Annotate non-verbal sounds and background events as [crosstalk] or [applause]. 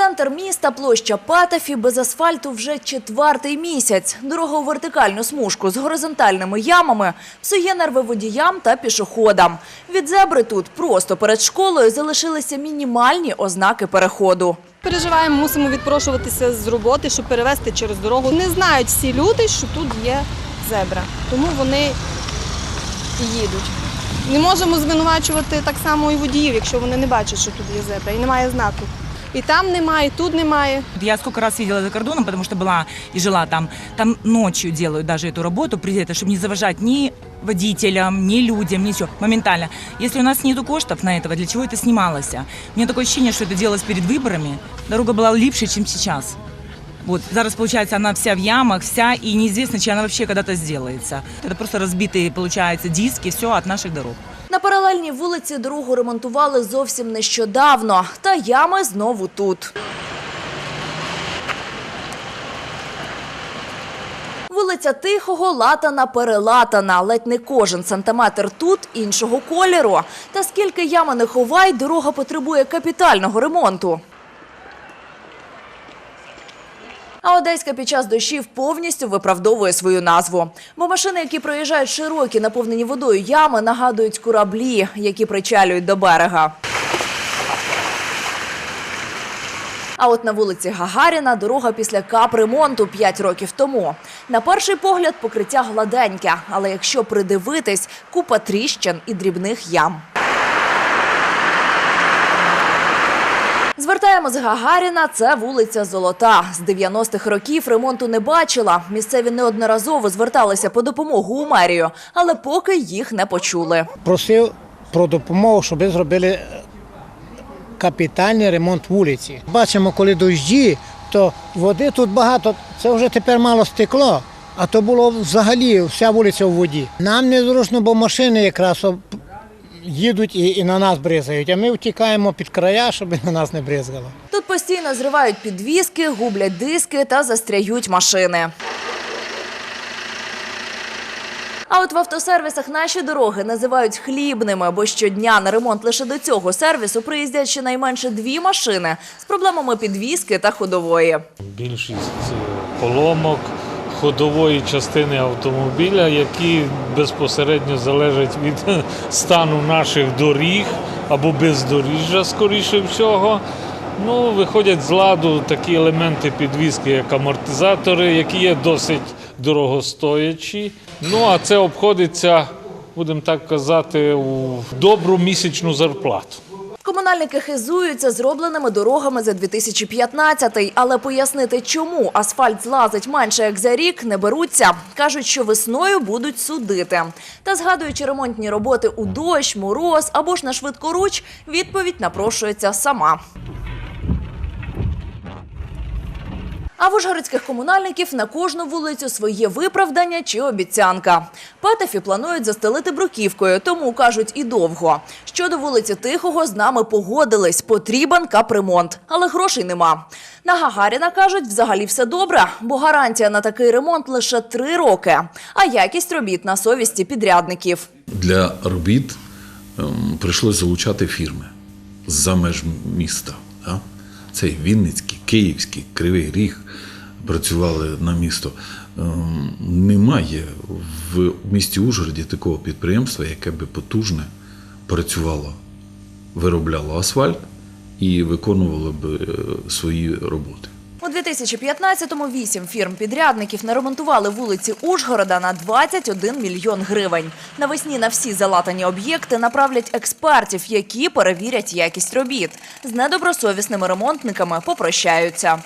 Центр міста, площа Патафі, без асфальту вже четвертий місяць. Дорога у вертикальну смужку з горизонтальними ямами псує нерви водіям та пішоходам. Від зебри тут просто перед школою залишилися мінімальні ознаки переходу. Переживаємо, мусимо відпрошуватися з роботи, щоб перевезти через дорогу. Не знають всі люди, що тут є зебра, тому вони їдуть. Не можемо звинувачувати так само і водіїв, якщо вони не бачать, що тут є зебра, і немає знаку. І там немає, і тут немає. Я сколько раз видела за кордоном, потому что была и жила там. Там ночью делают даже эту работу, это, чтобы не заважать ни водителям, ни людям, ничего. Моментально. Если у нас нету коштов на этого, для чего это снималось? У меня такое ощущение, что это делалось перед выборами. Дорога была липше, чем сейчас. Вот, зараз, получается, она вся в ямах, вся, и неизвестно, чи она вообще когда-то сделается. Это просто разбитые, получается, диски, все от наших дорог. На паралельній вулиці дорогу ремонтували зовсім нещодавно. Та ями знову тут. Вулиця Тихого латана перелатана. Ледь не кожен сантиметр тут іншого кольору. Та скільки ями не ховай, дорога потребує капітального ремонту. А Одеська під час дощів повністю виправдовує свою назву. Бо машини, які проїжджають широкі, наповнені водою ями, нагадують кораблі, які причалюють до берега. А от на вулиці Гагаріна дорога після капремонту 5 років тому. На перший погляд покриття гладеньке, але якщо придивитись, купа тріщин і дрібних ям. Звертаємо з Гагаріна. Це вулиця Золота. З 90-х років ремонту не бачила. Місцеві неодноразово зверталися по допомогу у мерію, але поки їх не почули. просив про допомогу, щоб зробили капітальний ремонт вулиці. Бачимо, коли дощі, то води тут багато, це вже тепер мало стекло, а то було взагалі вся вулиця в воді. Нам незручно, бо машини якраз їдуть і, і на нас бризають, а ми втікаємо під края, щоб на нас не бризгало. Тут постійно зривають підвіски, гублять диски та застряють машини. А от в автосервісах наші дороги називають хлібними, бо щодня на ремонт лише до цього сервісу приїздять щонайменше дві машини з проблемами підвіски та ходової. більшість е, поломок ходової частини автомобіля, які безпосередньо залежать від [laughs] стану наших доріг або бездоріжжя, скоріше всього. Ну, виходять з ладу такі елементи підвіски, як амортизатори, які є досить дорогостоячі. Ну, а це обходиться, будемо так казати, у добру місячну зарплату. Комунальники хизуються зробленими дорогами за 2015-й, але пояснити, чому асфальт злазить менше як за рік, не беруться. Кажуть, що весною будуть судити. Та згадуючи ремонтні роботи у дощ, мороз або ж на швидкоруч, відповідь напрошується сама. А в ужгородських комунальників на кожну вулицю своє виправдання чи обіцянка. Патефі планують застелити бруківкою, тому кажуть і довго. Щодо вулиці Тихого з нами погодились. Потрібен капремонт, але грошей нема. На Гагаріна кажуть, взагалі все добре, бо гарантія на такий ремонт лише три роки, а якість робіт на совісті підрядників. Для робіт ем, прийшлося залучати фірми з-за меж міста. Це Вінницький, Київський, Кривий Ріг працювали на місто. Ем, Немає в місті Ужгороді такого підприємства, яке би потужне працювало, виробляло асфальт і виконувало б е, свої роботи. У 2015-му вісім фірм-підрядників наремонтували вулиці Ужгорода на 21 мільйон гривень. Навесні на всі залатані об'єкти направлять експертів, які перевірять якість робіт. З недобросовісними ремонтниками попрощаються.